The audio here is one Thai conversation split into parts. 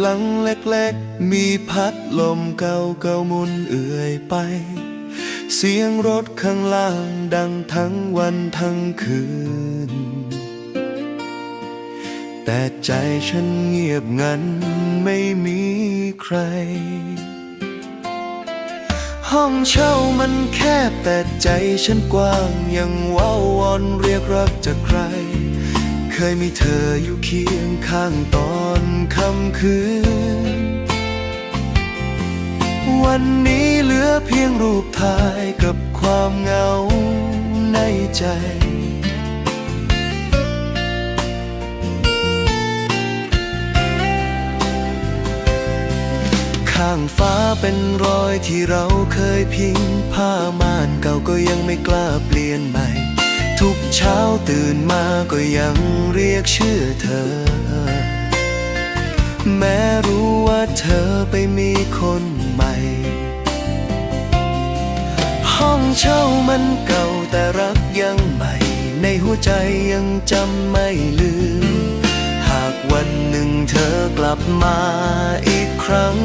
หลังเล็กๆ มีพัดลมเก่าเก่ามุนเอื่อยไป เสียงรถข้างล่างดังทั้งวันทั้งคืน แต่ใจฉันเงียบงันไม่มีใคร ห้องเช่ามันแคบแต่ใจฉันกว้างยังว้าววอนเรียกรักจากใคร เคยมีเธออยู่เคียงข้างตอน ค่ำคืน วันนี้เหลือเพียงรูปถ่ายกับความเหงาในใจข้างฟ้าเป็นรอยที่เราเคยพิง ผ้าม่านเก่าก็ยังไม่กล้าเปลี่ยนใหม่ ทุกเช้าตื่นมาก็ยังเรียกชื่อเธอ แม้รู้ว่าเธอไปมีคนใหม่ ห้องเช่ามันเก่าแต่รักยังใหม่ ในหัวใจยังจำไม่ลืม หากวันหนึ่งเธอกลับมาอีกครั้ง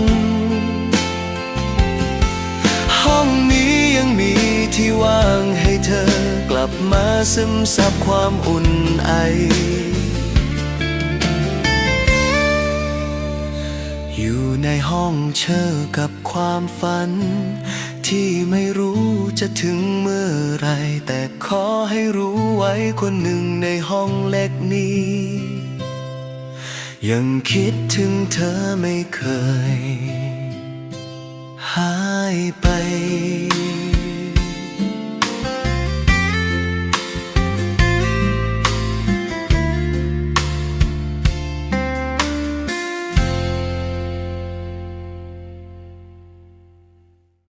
ห้องนี้ยังมีที่ว่างให้เธอกลับมาซึมซับความอุ่นไอ อยู่ในห้องเช่อกับความฝัน ที่ไม่รู้จะถึงเมื่อไร แต่ขอให้รู้ไว้คนหนึ่งในห้องเล็กนี้ ยังคิดถึงเธอไม่เคย หายไป